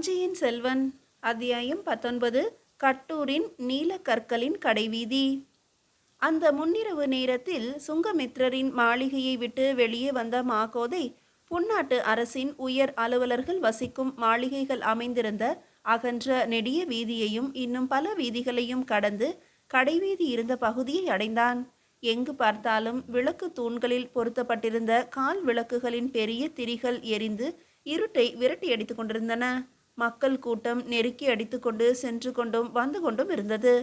வஞ்சியின் செல்வன் அத்தியாயம் பத்தொன்பது கட்டூரின் நீலக்கற்களின் கடைவீதி. அந்த முன்னிரவு நேரத்தில் சுங்கமித்ரரின் மாளிகையை விட்டு வெளியே வந்த மாகோதை புன்னாட்டு அரசின் உயர் அலுவலர்கள் வசிக்கும் மாளிகைகள் அமைந்திருந்த அகன்ற நெடிய வீதியையும் இன்னும் பல வீதிகளையும் கடந்து கடைவீதி இருந்த பகுதியை அடைந்தான். எங்கு பார்த்தாலும் விளக்கு தூண்களில் பொருத்தப்பட்டிருந்த கால் விளக்குகளின் பெரிய திரிகள் எரிந்து இருட்டை விரட்டி அடித்துக் கொண்டிருந்தன. மக்கள் கூட்டம் நெருக்கி அடித்துக்கொண்டு சென்று கொண்டும் வந்து கொண்டும் இருந்தது.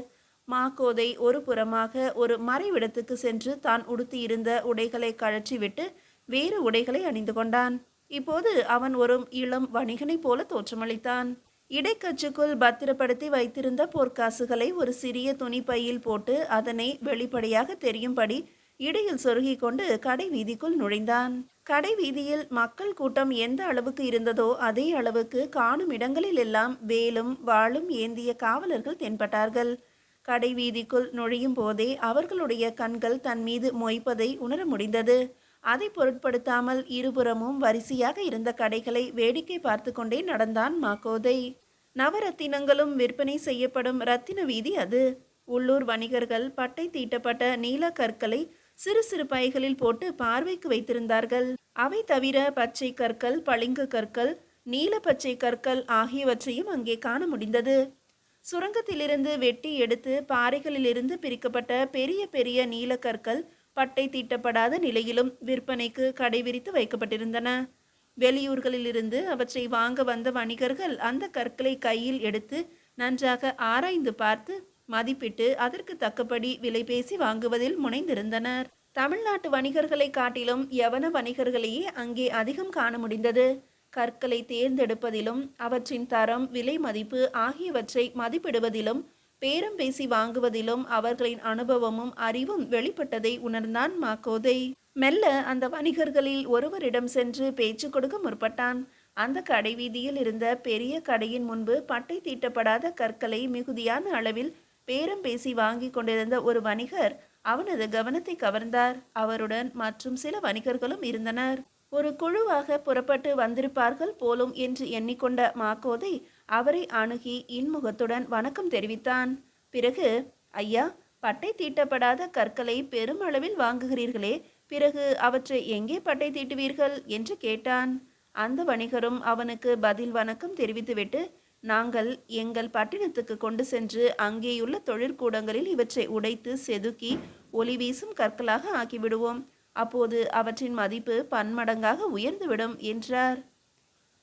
மாக்கோதை ஒரு புறமாக ஒரு மறைவிடத்துக்கு சென்று தான் உடுத்தியிருந்த உடைகளை கழற்றிவிட்டு வேறு உடைகளை அணிந்து கொண்டான். இப்போது அவன் ஒரு இளம் வணிகனைப் போல தோற்றமளித்தான். இடைக்கச்சுக்குள் பத்திரப்படுத்தி வைத்திருந்த பொற்காசுகளை ஒரு சிறிய துணி பையில் போட்டு அதனை வெளிப்படையாக தெரியும்படி இடையில் சொருகிக் கொண்டு கடை வீதிக்குள் நுழைந்தான். கடை வீதியில் மக்கள் கூட்டம் எந்த அளவுக்கு இருந்ததோ அதே அளவுக்கு காணும் இடங்களில் எல்லாம் வேலும் வாளும் ஏந்திய காவலர்கள் தென்பட்டார்கள். கடை வீதிக்குள் நுழையும் போதே அவர்களுடைய கண்கள் தன் மீது மொய்ப்பதை உணர முடிந்தது. அதை பொருட்படுத்தாமல் இருபுறமும் வரிசையாக இருந்த கடைகளை வேடிக்கை பார்த்து கொண்டே நடந்தான் மாக்கோதை. நவரத்தினங்களும் விற்பனை செய்யப்படும் ரத்தின வீதி அது. உள்ளூர் வணிகர்கள் பட்டை தீட்டப்பட்ட நீல கற்களை சிறு சிறு பைகளில் போட்டு பார்வைக்கு வைத்திருந்தார்கள். அவை தவிர பச்சை கற்கள் பளிங்கு கற்கள் நீல பச்சை கற்கள் ஆகியவற்றையும் அங்கே காண முடிந்தது. சுரங்கத்திலிருந்து வெட்டி எடுத்து பாறைகளிலிருந்து பிரிக்கப்பட்ட பெரிய பெரிய நீல கற்கள் பட்டை தீட்டப்படாத நிலையிலும் விற்பனைக்கு கடை விரித்து வைக்கப்பட்டிருந்தன. வெளியூர்களிலிருந்து அவற்றை வாங்க வந்த வணிகர்கள் அந்த கற்களை கையில் எடுத்து நன்றாக ஆராய்ந்து பார்த்து மதிப்பிட்டு அதற்கு தக்கபடி விலை பேசி வாங்குவதில் முனைந்திருந்தனர். தமிழ்நாட்டு வணிகர்களை காட்டிலும் யவன வணிகர்களையே அங்கே அதிகம் காண முடிந்தது. கற்களை தேர்ந்தெடுப்பதிலும் அவற்றின் தரம் விலை மதிப்பு ஆகியவற்றை மதிப்பிடுவதிலும் பேரம் பேசி வாங்குவதிலும் அவர்களின் அனுபவமும் அறிவும் வெளிப்பட்டதை உணர்ந்தான் மாக்கோதை மெல்ல அந்த வணிகர்களில் ஒருவரிடம் சென்று பேச்சு கொடுக்க முற்பட்டான். அந்த கடை வீதியில் இருந்த பெரிய கடையின் முன்பு பட்டை தீட்டப்படாத கற்களை மிகுதியான அளவில் பேரம் பேசி வாங்கி கொண்டிருந்த ஒரு வணிகர் அவனது கவனத்தை கவர்ந்தார். அவருடன் மற்றும் சில வணிகர்களும் இருந்தனர். ஒரு குழுவாக புறப்பட்டு வந்திருப்பார்கள் போலும் என்று எண்ணிக்கொண்ட மாக்கோதை அவரை அணுகி இன்முகத்துடன் வணக்கம் தெரிவித்தான். பிறகு ஐயா பட்டை தீட்டப்படாத கற்களை பெருமளவில் வாங்குகிறீர்களே பிறகு அவற்றை எங்கே பட்டை தீட்டுவீர்கள்? என்று கேட்டான். அந்த வணிகரும் அவனுக்கு பதில் வணக்கம் தெரிவித்துவிட்டு நாங்கள் எங்கள் பட்டினத்துக்கு கொண்டு சென்று அங்கேயுள்ள தொழிற்கூடங்களில் இவற்றை உடைத்து செதுக்கி ஒளி வீசும் கற்களாக ஆக்கிவிடுவோம். அப்போது அவற்றின் மதிப்பு பன்மடங்காக உயர்ந்துவிடும் என்றார்.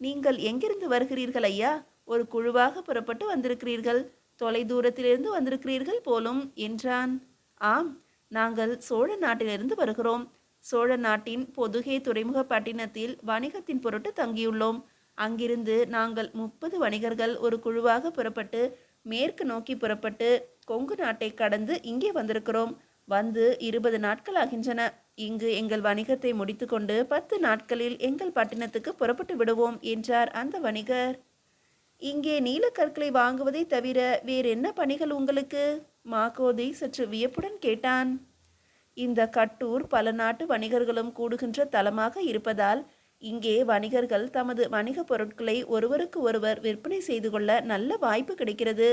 நீங்கள் எங்கிருந்து வருகிறீர்கள் ஐயா? ஒரு குழுவாக புறப்பட்டு வந்திருக்கிறீர்கள். தொலை தூரத்திலிருந்து வந்திருக்கிறீர்கள் போலும் என்றான். ஆம் நாங்கள் சோழ நாட்டிலிருந்து வருகிறோம். சோழ நாட்டின் பொதுகே துறைமுக பட்டினத்தில் வணிகத்தின் பொருட்டு தங்கியுள்ளோம். அங்கிருந்து நாங்கள் முப்பது வணிகர்கள் ஒரு குழுவாக புறப்பட்டு மேற்கு நோக்கி புறப்பட்டு கொங்கு நாட்டை கடந்து இங்கே வந்திருக்கிறோம். வந்து இருபது நாட்கள் ஆகின்றன. இங்கு எங்கள் வணிகத்தை முடித்துக்கொண்டு பத்து நாட்களில் எங்கள் பட்டினத்துக்கு புறப்பட்டு விடுவோம் என்றார் அந்த வணிகர். இங்கே நீலக்கற்களை வாங்குவதை தவிர வேறு என்ன பணிகள் உங்களுக்கு? மாகோதி சற்று வியப்புடன் கேட்டான். இந்த கட்டூர் பல நாட்டு வணிகர்களும் கூடுகின்ற தலமாக இருப்பதால் இங்கே வணிகர்கள் தமது வணிகப் பொருட்களை ஒருவருக்கு ஒருவர் விற்பனை செய்து கொள்ள நல்ல வாய்ப்பு கிடைக்கிறது.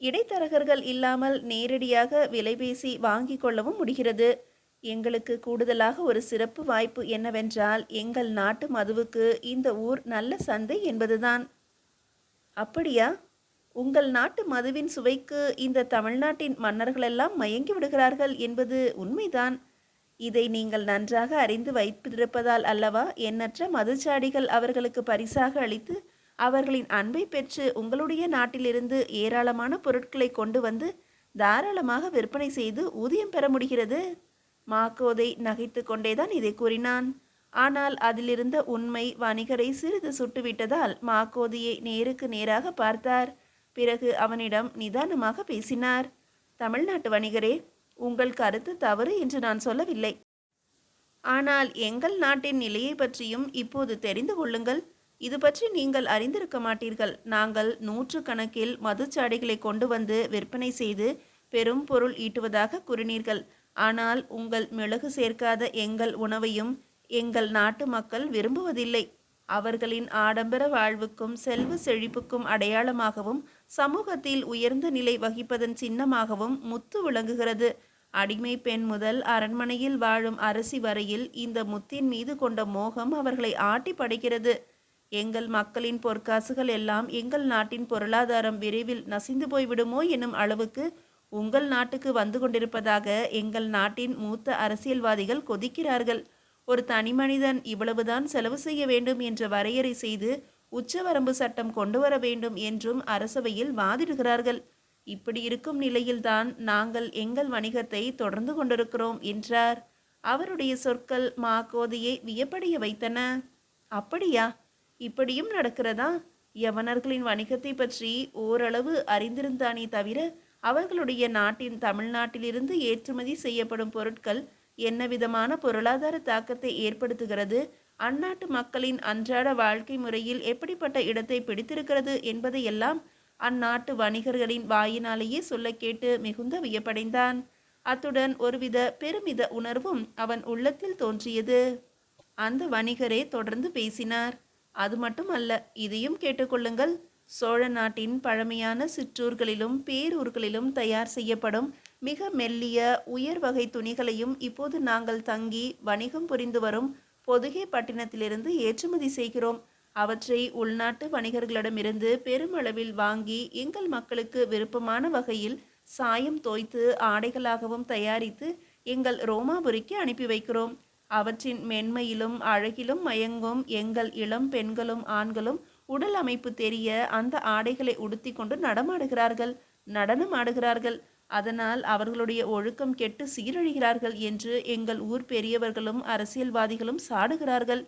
இடைத்தரகர்கள் இல்லாமல் நேரடியாக விலை பேசி வாங்கிக் கொள்ளவும் முடிகிறது. எங்களுக்கு கூடுதலாக ஒரு சிறப்பு வாய்ப்பு என்னவென்றால் எங்கள் நாட்டு மதுவுக்கு இந்த ஊர் நல்ல சந்தை என்பதுதான். அப்படியா? உங்கள் நாட்டு மதுவின் சுவைக்கு இந்த தமிழ்நாட்டின் மன்னர்களெல்லாம் மயங்கி விடுகிறார்கள் என்பது உண்மைதான். இதை நீங்கள் நன்றாக அறிந்து வைத்திருப்பதால் அல்லவா? எண்ணற்ற மதுச்சாடிகள் அவர்களுக்கு பரிசாக அளித்து அவர்களின் அன்பை பெற்று உங்களுடைய நாட்டிலிருந்து ஏராளமான பொருட்களை கொண்டு வந்து தாராளமாக விற்பனை செய்து ஊதியம் பெற முடிகிறது. மாக்கோதை நகைத்து கொண்டேதான் இதை கூறினான். ஆனால் அதிலிருந்த உண்மை வணிகரை சிறிது சுட்டுவிட்டதால் மாக்கோதியை நேருக்கு நேராக பார்த்தார். பிறகு அவனிடம் நிதானமாக பேசினார். தமிழ்நாட்டு வணிகரே உங்கள் கருத்து தவறு என்று நான் சொல்லவில்லை. ஆனால் எங்கள் நாட்டின் நிலையை பற்றியும் இப்போது தெரிந்து கொள்ளுங்கள். இது பற்றி நீங்கள் அறிந்திருக்க மாட்டீர்கள். நாங்கள் நூற்று கணக்கில் மதுச்சாடைகளை கொண்டு வந்து விற்பனை செய்து பெரும் பொருள் ஈட்டுவதாக கூறினீர்கள். ஆனால் உங்கள் மிளகு சேர்க்காத எங்கள் உணவையும் எங்கள் நாட்டு மக்கள் விரும்புவதில்லை. அவர்களின் ஆடம்பர வாழ்வுக்கும் செல்வ செழிப்புக்கும் அடையாளமாகவும் சமூகத்தில் உயர்ந்த நிலை வகிப்பதன் சின்னமாகவும் முத்து விளங்குகிறது. அடிமை பெண் முதல் அரண்மனையில் வாழும் அரசி வரையில் இந்த முத்தின் மீது கொண்ட மோகம் அவர்களை ஆட்டி படைக்கிறது. எங்கள் மக்களின் பொற்காசுகள் எல்லாம் எங்கள் நாட்டின் பொருளாதாரம் விரைவில் நசிந்து போய்விடுமோ என்னும் அளவுக்கு உங்கள் நாட்டுக்கு வந்து கொண்டிருப்பதாக எங்கள் நாட்டின் மூத்த அரசியல்வாதிகள் கொதிக்கிறார்கள். ஒரு தனிமனிதன் இவ்வளவுதான் செலவு செய்ய வேண்டும் என்ற வரையறை செய்து உச்சவரம்பு சட்டம் கொண்டு வர வேண்டும் என்றும் அரசவையில் வாதிடுகிறார்கள். இப்படி இருக்கும் நிலையில்தான் நாங்கள் எங்கள் வணிகத்தை தொடர்ந்து கொண்டிருக்கிறோம் என்றார். அவருடைய சொற்கள் மா கோதையை வியப்படைய வைத்தன. அப்படியா? இப்படியும் நடக்கிறதா? யவனர்களின் வணிகத்தை பற்றி ஓரளவு அறிந்திருந்தானே தவிர அவர்களுடைய நாட்டின் தமிழ்நாட்டிலிருந்து ஏற்றுமதி செய்யப்படும் பொருட்கள் என்ன விதமான பொருளாதார தாக்கத்தை ஏற்படுத்துகிறது அந்நாட்டு மக்களின் அன்றாட வாழ்க்கை முறையில் எப்படிப்பட்ட இடத்தை பிடித்திருக்கிறது என்பதையெல்லாம் அந்நாட்டு வணிகர்களின் வாயினாலேயே சொல்ல கேட்டு மிகுந்த வியப்படைந்தான். அத்துடன் ஒருவித பெருமித உணர்வும் அவன் உள்ளத்தில் தோன்றியது. அந்த வணிகரே தொடர்ந்து பேசினார். அது மட்டும் அல்ல இதையும் கேட்டுக்கொள்ளுங்கள். சோழ நாட்டின் பழமையான சிற்றூர்களிலும் பேரூர்களிலும் தயார் செய்யப்படும் மிக மெல்லிய உயர் வகை துணிகளையும் இப்போது நாங்கள் தங்கி வணிகம் புரிந்து வரும் பொதுகை பட்டினத்திலிருந்து ஏற்றுமதி செய்கிறோம். அவற்றை உள்நாட்டு வணிகர்களிடமிருந்து பெருமளவில் வாங்கி எங்கள் மக்களுக்கு விருப்பமான வகையில் சாயம் தோய்த்து ஆடைகளாகவும் தயாரித்து எங்கள் ரோமாபுரிக்கு அனுப்பி வைக்கிறோம். அவற்றின் மென்மையிலும் அழகிலும் மயங்கும் எங்கள் இளம் பெண்களும் ஆண்களும் உடல் அமைப்பு தெரிய அந்த ஆடைகளை உடுத்தி கொண்டு நடமாடுகிறார்கள். நடனம் ஆடுகிறார்கள். அதனால் அவர்களுடைய ஒழுக்கம் கெட்டு சீரழிகிறார்கள் என்று எங்கள் ஊர் பெரியவர்களும் அரசியல்வாதிகளும் சாடுகிறார்கள்.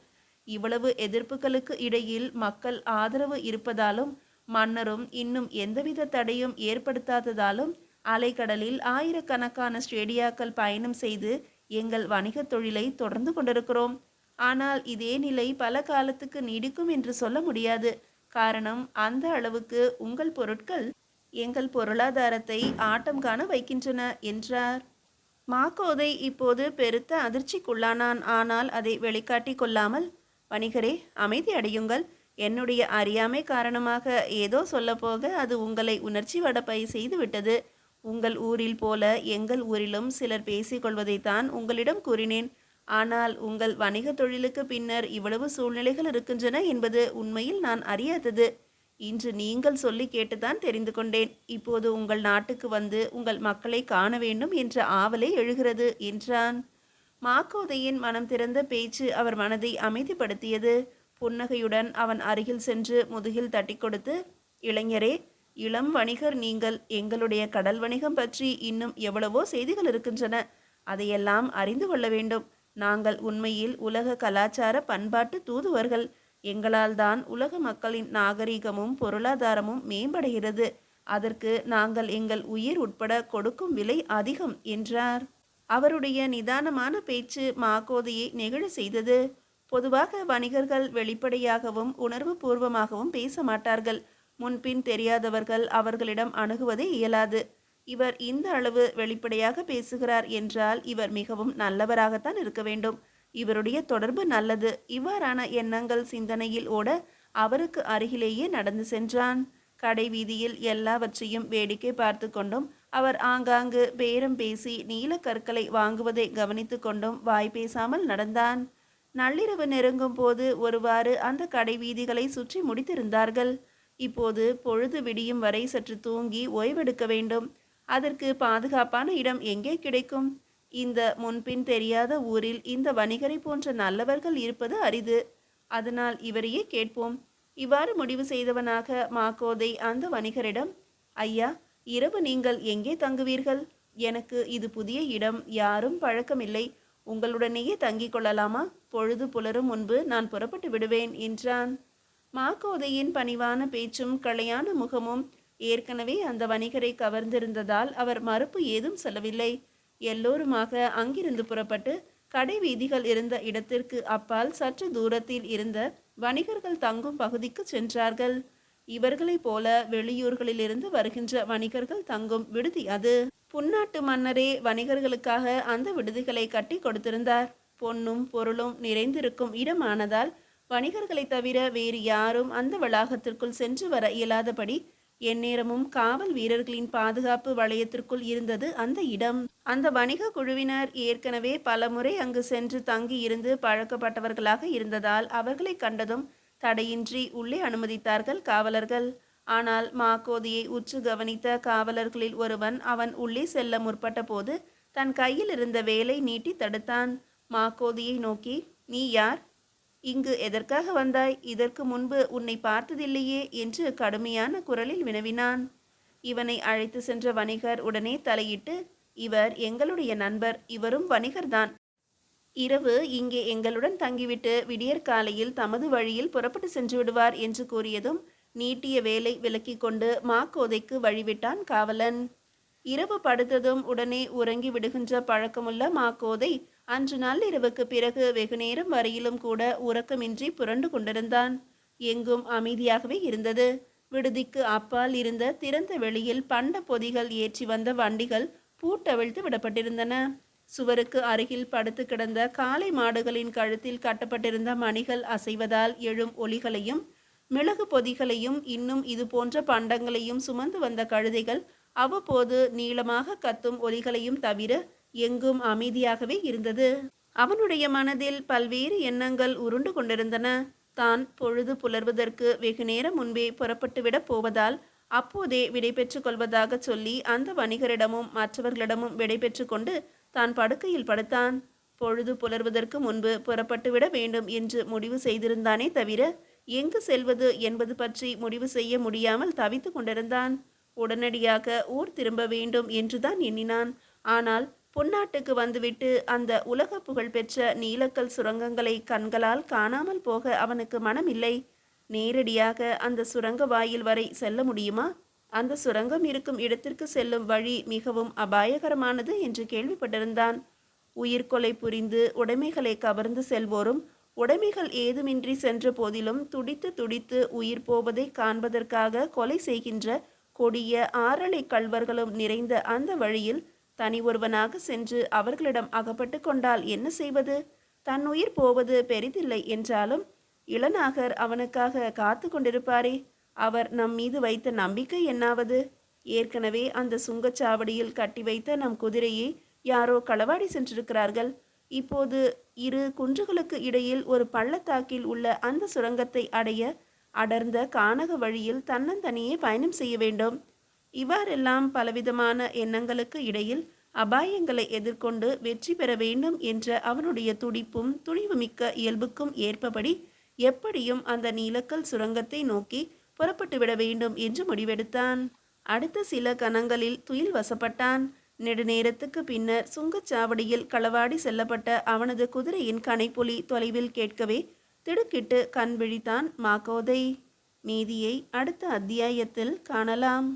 இவ்வளவு எதிர்ப்புகளுக்கு இடையில் மக்கள் ஆதரவு இருப்பதாலும் மன்னரும் இன்னும் எந்தவித தடையும் ஏற்படுத்தாததாலும் அலைக்கடலில் ஆயிரக்கணக்கான ஸ்டேடியாக்கள் பயணம் செய்து எங்கள் வணிகத் தொழிலை தொடர்ந்து கொண்டிருக்கிறோம். ஆனால் இதே நிலை பல காலத்துக்கு நீடிக்கும் என்று சொல்ல முடியாது. காரணம் அந்த அளவுக்கு உங்கள் பொருட்கள் எங்கள் பொருளாதாரத்தை ஆட்டம் காண வைக்கின்றன என்றார். மாக்கோதை இப்போது பெருத்த அதிர்ச்சிக்குள்ளானான். ஆனால் அதை வெளிக்காட்டி கொள்ளாமல் வணிகரே அமைதி அடையுங்கள். என்னுடைய அறியாமை காரணமாக ஏதோ சொல்லப்போக அது உங்களை உணர்ச்சி வடப்பை செய்து விட்டது உங்கள் ஊரில் போல எங்கள் ஊரிலும் சிலர் பேசிக்கொள்வதைத்தான் உங்களிடம் கூறினேன். ஆனால் உங்கள் வணிக தொழிலுக்கு பின்னர் இவ்வளவு சூழ்நிலைகள் இருக்கின்றன என்பது உண்மையில் நான் அறியாதது. இன்று நீங்கள் சொல்லி கேட்டுதான் தெரிந்து கொண்டேன். இப்போது உங்கள் நாட்டுக்கு வந்து உங்கள் மக்களை காண வேண்டும் என்ற ஆவலை எழுகிறது என்றான். மாக்கோதையின் மனம் திறந்த பேச்சு அவர் மனதை அமைதிப்படுத்தியது. புன்னகையுடன் அவன் அருகில் சென்று முதுகில் தட்டி கொடுத்து இளைஞரே இளம் வணிகர் நீங்கள் எங்களுடைய கடல் வணிகம் பற்றி இன்னும் எவ்வளவோ செய்திகள் இருக்கின்றன. அதையெல்லாம் அறிந்து கொள்ள வேண்டும். நாங்கள் உண்மையில் உலக கலாச்சார பண்பாட்டு தூதுவர்கள். எங்களால் தான் உலக மக்களின் நாகரிகமும் பொருளாதாரமும் மேம்படுகிறது. அதற்கு நாங்கள் எங்கள் உயிர் உட்பட கொடுக்கும் விலை அதிகம் என்றார். அவருடைய நிதானமான பேச்சு மாகோதையை நெகிழ செய்தது. பொதுவாக வணிகர்கள் வெளிப்படையாகவும் உணர்வு பூர்வமாகவும் பேச மாட்டார்கள். முன்பின் தெரியாதவர்கள் அவர்களிடம் அணுகுவதே இயலாது. இவர் இந்த அளவு வெளிப்படையாக பேசுகிறார் என்றால் இவர் மிகவும் நல்லவராகத்தான் இருக்க வேண்டும். இவருடைய தொடர்பு நல்லது. இவ்வாறான எண்ணங்கள் சிந்தனையில் ஓட அவருக்கு அருகிலேயே நடந்து சென்றான். கடை வீதியில் எல்லாவற்றையும் வேடிக்கை பார்த்து கொண்டும் அவர் ஆங்காங்கு பேரம் பேசி நீல கற்களை வாங்குவதை கவனித்து கொண்டும் வாய் பேசாமல் நடந்தான். நள்ளிரவு நெருங்கும் போது ஒருவாறு அந்த கடை வீதிகளை சுற்றி முடித்திருந்தார்கள். இப்போது பொழுது விடியும் வரை சற்று தூங்கி ஓய்வெடுக்க வேண்டும். அதற்கு பாதுகாப்பான இடம் எங்கே கிடைக்கும்? இந்த முன்பின் தெரியாத ஊரில் இந்த வணிகரை போன்ற நல்லவர்கள் இருப்பது அரிது. அதனால் இவரையே கேட்போம். இவ்வாறு முடிவு செய்தவனாக மாக்கோதை அந்த வணிகரிடம் ஐயா இரவு நீங்கள் எங்கே தங்குவீர்கள்? எனக்கு இது புதிய இடம் யாரும் பழக்கமில்லை. உங்களுடனேயே தங்கிக் கொள்ளலாமா? பொழுது புலரும் முன்பு நான் புறப்பட்டு விடுவேன் என்றான். மாக்கோதையின் பணிவான பேச்சும் களையான முகமும் ஏற்கனவே அந்த வணிகரை கவர்ந்திருந்ததால் அவர் மறுப்பு ஏதும் சொல்லவில்லை. எல்லோருமாக அங்கிருந்து புறப்பட்டு கடை வீதிகள் இருந்த இடத்திற்கு அப்பால் சற்று தூரத்தில் இருந்த வணிகர்கள் தங்கும் பகுதிக்கு சென்றார்கள். இவர்களைப் போல வெளியூர்களிலிருந்து வருகின்ற வணிகர்கள் தங்கும் விடுதி அது. புன்னாட்டு மன்னரே வணிகர்களுக்காக அந்த விடுதிகளை கட்டி கொடுத்திருந்தார். பொன்னும் பொருளும் நிறைந்திருக்கும் இடமானதால் வணிகர்களை தவிர வேறு யாரும் அந்த வளாகத்திற்குள் சென்று வர இயலாதபடி எந்நேரமும் காவல் வீரர்களின் பாதுகாப்பு வளையத்திற்குள் இருந்தது அந்த இடம். அந்த வணிக குழுவினர் ஏற்கனவே பலமுறை அங்கு சென்று தங்கி இருந்து பழக்கப்பட்டவர்களாக இருந்ததால் அவர்களை கண்டதும் தடையின்றி உள்ளே அனுமதித்தார்கள் காவலர்கள். ஆனால் மாக்கோதியை உற்று கவனித்த காவலர்களில் ஒருவன் அவன் உள்ளே செல்ல முற்பட்ட போது தன் கையில் இருந்த வேலை நீட்டி தடுத்தான். மாக்கோதியை நோக்கி நீ யார்? இங்கு எதற்காக வந்தாய்? இதற்கு முன்பு உன்னை பார்த்ததில்லையே என்று கடுமையான குரலில் வினவினான். இவனை அழைத்து சென்ற வணிகர் உடனே தலையிட்டு இவர் எங்களுடைய நண்பர். இவரும் வணிகர்தான். இரவு இங்கே எங்களுடன் தங்கிவிட்டு விடியற்காலையில் தமது வழியில் புறப்பட்டு சென்று விடுவார் என்று கூறியதும் நீட்டிய வேலை விலக்கிக் கொண்டு மாக்கோதைக்கு வழிவிட்டான் காவலன். இரவு படுத்ததும் உடனே உறங்கி விடுகின்ற பழக்கமுள்ள மாக்கோதை அன்று நள்ளிரவுக்கு பிறகு வெகுநேரம் வரையிலும் கூட உறக்கமின்றி புரண்டு கொண்டிருந்தான். எங்கும் அமைதியாகவே இருந்தது. விடுதிக்கு அப்பால் இருந்த திறந்த வெளியில் பண்ட பொதிகள் ஏற்றி வந்த வண்டிகள் பூட்டவிழ்த்து விடப்பட்டிருந்தன. சுவருக்கு அருகில் படுத்து கிடந்த காளை மாடுகளின் கழுத்தில் கட்டப்பட்டிருந்த மணிகள் அசைவதால் எழும் ஒலிகளையும் மிளகு பொதிகளையும் இன்னும் இது போன்ற பண்டங்களையும் சுமந்து வந்த கழுதைகள் அவ்வப்போது நீளமாக கத்தும் ஒலிகளையும் தவிர எங்கும் அமைதியாகவே இருந்தது. அவனுடைய மனதில் பல்வேறு எண்ணங்கள் உருண்டு கொண்டிருந்தன. தான் பொழுது புலர்வதற்கு வெகு நேரம் முன்பே புறப்பட்டுவிடப் போவதால் அப்போதே விடைபெற்று கொள்வதாக சொல்லி அந்த வணிகரிடமும் மற்றவர்களிடமும் விடைபெற்று கொண்டு தான் படுக்கையில் படுத்தான். பொழுது புலர்வதற்கு முன்பு புறப்பட்டுவிட வேண்டும் என்று முடிவு செய்திருந்தானே தவிர எங்கு செல்வது என்பது பற்றி முடிவு செய்ய முடியாமல் தவித்து கொண்டிருந்தான். உடனடியாக ஊர் திரும்ப வேண்டும் என்றுதான் எண்ணினான். ஆனால் பொன்னாட்டுக்கு வந்துவிட்டு அந்த உலக புகழ்பெற்ற நீலக்கல் சுரங்கங்களை கண்களால் காணாமல் போக அவனுக்கு மனமில்லை. நேரடியாக அந்த சுரங்க வாயில் வரை செல்ல முடியுமா? அந்த சுரங்கம் இருக்கும் இடத்திற்கு செல்லும் வழி மிகவும் அபாயகரமானது என்று கேள்விப்பட்டிருந்தான். உயிர்கொலை புரிந்து உடைமைகளை கவர்ந்து செல்வோரும் உடைமைகள் ஏதுமின்றி சென்ற போதிலும் துடித்து துடித்து உயிர் போவதை காண்பதற்காக கொலை செய்கின்ற கொடிய ஆறலை கள்வர்களும் நிறைந்த அந்த வழியில் தனி ஒருவனாக சென்று அவர்களிடம் அகப்பட்டு கொண்டால் என்ன செய்வது? தன் உயிர் போவது பெரிதில்லை என்றாலும் இளநாகர் அவனுக்காக காத்து கொண்டிருப்பாரே. அவர் நம் மீது வைத்த நம்பிக்கை என்னாவது? ஏற்கனவே அந்த சுங்கச்சாவடியில் கட்டி வைத்த நம் குதிரையை யாரோ களவாடி சென்றிருக்கிறார்கள். இப்போது இரு குன்றுகளுக்கு இடையில் ஒரு பள்ளத்தாக்கில் உள்ள அந்த சுரங்கத்தை அடைய அடர்ந்த கானக வழியில் தன்னந்தனியே பயணம் செய்ய வேண்டும். இவ்வாறெல்லாம் பலவிதமான எண்ணங்களுக்கு இடையில் அபாயங்களை எதிர்கொண்டு வெற்றி பெற வேண்டும் என்ற அவனுடைய துடிப்பும் துணிவுமிக்க இயல்புக்கும் ஏற்பபடி எப்படியும் அந்த நீலக்கல் சுரங்கத்தை நோக்கி புறப்பட்டு விட வேண்டும் என்று முடிவெடுத்தான். அடுத்த சில கணங்களில் துயில் வசப்பட்டான். நெடுநேரத்துக்கு பின்னர் சுங்கச்சாவடியில் களவாடி செல்லப்பட்ட அவனது குதிரையின் கனைப்புலி தொலைவில் கேட்கவே திடுக்கிட்டு கண் விழித்தான் மாக்கோதை மீதியை அடுத்த அத்தியாயத்தில் காணலாம்.